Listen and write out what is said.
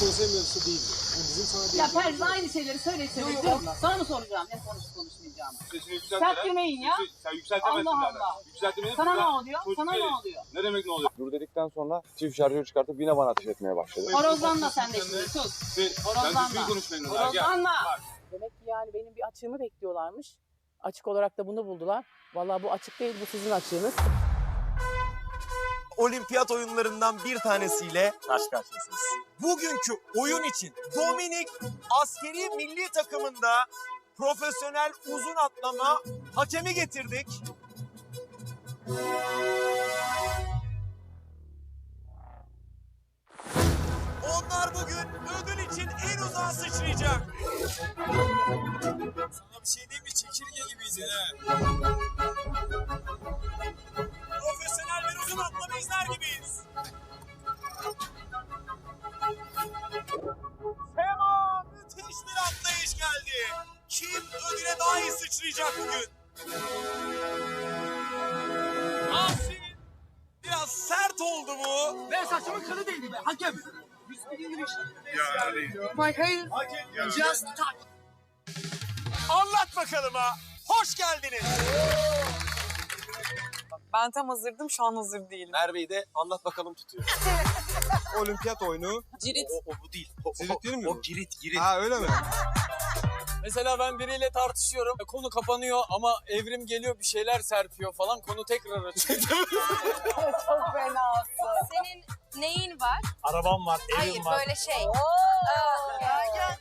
konsey mevzusu değildi. Bu bizim sana değil. Ya Pervin aynı şeyleri söyle söyle. Yok, diyorum. Sana mı soracağım ne konuşup konuşmayacağımı? Sesini yükseltme. Sert demeyin ya. Sen yükseltemezsin Allah zaten. Allah. Yükseltemezsin. Sana ne oluyor? çocuk Sana ne oluyor? Ne demek ne oluyor? Dur dedikten sonra çift şarjör çıkartıp yine bana ateş etmeye başladı. Horozlanma sen de şimdi sus. Sen, sen Horozlanma. düzgün konuş benimle. Gel. Horozlanma. Demek ki yani benim bir açığımı bekliyorlarmış. Açık olarak da bunu buldular. Vallahi bu açık değil, bu sizin açığınız. Olimpiyat oyunlarından bir tanesiyle karşı karşıyasınız. Bugünkü oyun için Dominik askeri milli takımında profesyonel uzun atlama hakemi getirdik. Onlar bugün ödül için en uzağa sıçrayacak. Sana bir şey diyeyim mi? Çekirge gibiydin ha. Uzun atlama izler gibiyiz. Sema müthiş bir atlayış geldi. Kim ödüle daha iyi sıçrayacak bugün? Aferin. Biraz sert oldu bu. Ben saçımın kılı değildi be hakem. Just Anlat bakalım ha. Hoş geldiniz. Ben tam hazırdım, şu an hazır değilim. Merve'yi de anlat bakalım tutuyor. Olimpiyat oyunu. Cirit. O, o bu değil. O, Cirit değil mi O girit girit. Ha öyle mi? Mesela ben biriyle tartışıyorum. Konu kapanıyor ama evrim geliyor bir şeyler serpiyor falan. Konu tekrar açılıyor. Çok fenasın. Senin neyin var? Arabam var, evim Hayır var. böyle şey. Aa, gel gel